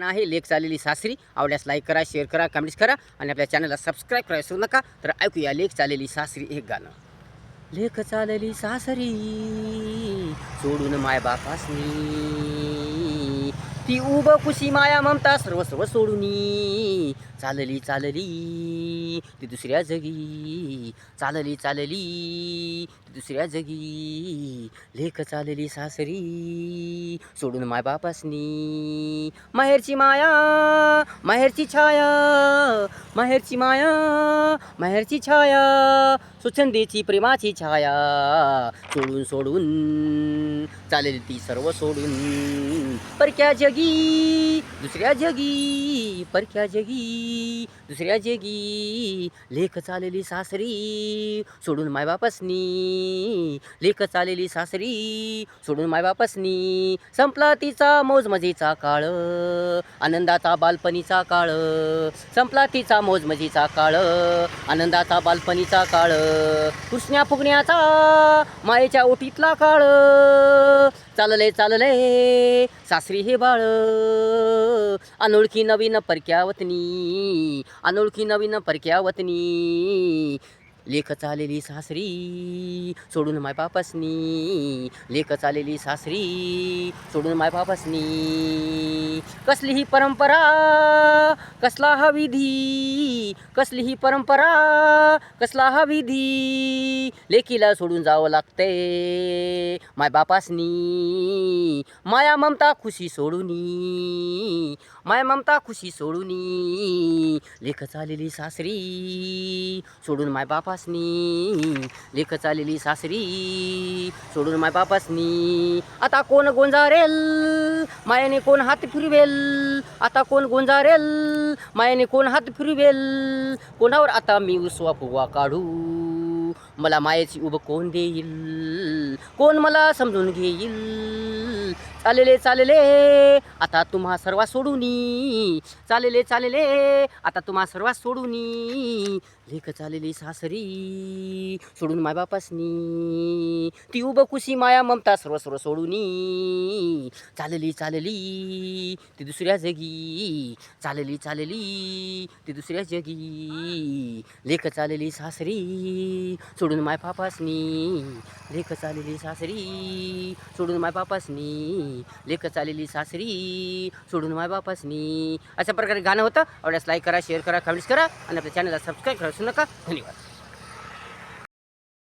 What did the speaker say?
गाणं आहे. लेख चाललेली सासरी. आवडल्यास लाईक करा शेअर करा कमेंट्स करा आणि आपल्या चॅनलला सबस्क्राईब करायला विसरू नका. तर ऐकूया. लेख चाललेली सासरी हे गाणं. लेख चालली सासरी सोडून माय बापासनी ती उब कुशी माया ममता सर्व सर्व सोडूनी. चालली चालली ती दुसऱ्या जगी. चालली चालली ती दुसऱ्या जगी. लेख चालली सासरी सोडून माय बापासनी. माहेरची माया माहेरची छाया माहेरची माया माहेरची छाया सुचंदीची प्रेमाची छाया सोडून सोडून चालेल ती सर्व सोडून परक्या जगी दुसऱ्या जगी परक्या जगी दुसऱ्या जगी लेख चालेली सासरी सोडून मायबापसनी. लेख चालेली सासरी सोडून मायबापसनी. संपला तिचा मोजमजेचा काळ आनंदाचा बालपणीचा काळ. संपला तिचा मोजमजेचा काळ आनंदाचा बालपणीचा काळ. पुसण्या फुगण्याचा मायेच्या ओटीतला काळ. चालले चालले सासरी हे बाळ अनोळखी नवीन परक्यावतनी अनोळखी नवीन परक्यावतनी लेख चालेली सासरी सोडून माय बापासनी. लेख चालेली सासरी सोडून माय बापसनी. कसली ही परंपरा कसला हा विधी कसली ही परंपरा कसला हा विधी लेखीला सोडून जावं लागते माय बापासनी. माया ममता खुशी सोडूनी माया ममता खुशी सोडूनी लेख चालेली सासरी सोडून माय बापासनी. लेख चालेली सासरी सोडून माय बापासनी. आता कोण गोंजारेल? मायाने कोण हात फिरवेल? आता कोण गोंजारेल? मायाने कोण हात फिरवेल? कोणावर आता मी उसवा फुगवा काढू? मला मायेची उभ कोण देईल? कोण मला समजून घेईल? चालेले चालेले. आता तुम्हा सर्वा सोडूनी चालेले चालेले. आता तुम्हा सर्वा सोडूनी लेख चालेली सासरी सोडून माय बापासनी. ती उभ कुशी माया ममता सर्व सर्व सोडूनी चालली चालली. ती दुसऱ्या जगी. चालली चालली. ती दुसऱ्या जगी. लेख चालली सासरी सोडून माय बापासनी. लेख चालली सासरी सोडून माय बापासनी लेख चालेली सासरी सोडून माय बापासनी. अशा प्रकारे गाणं होतं. आवडल्यास लाईक करा शेअर करा कमेंट्स करा. आणि आपल्या चॅनलला सबस्क्राईब करा नका. धन्यवाद.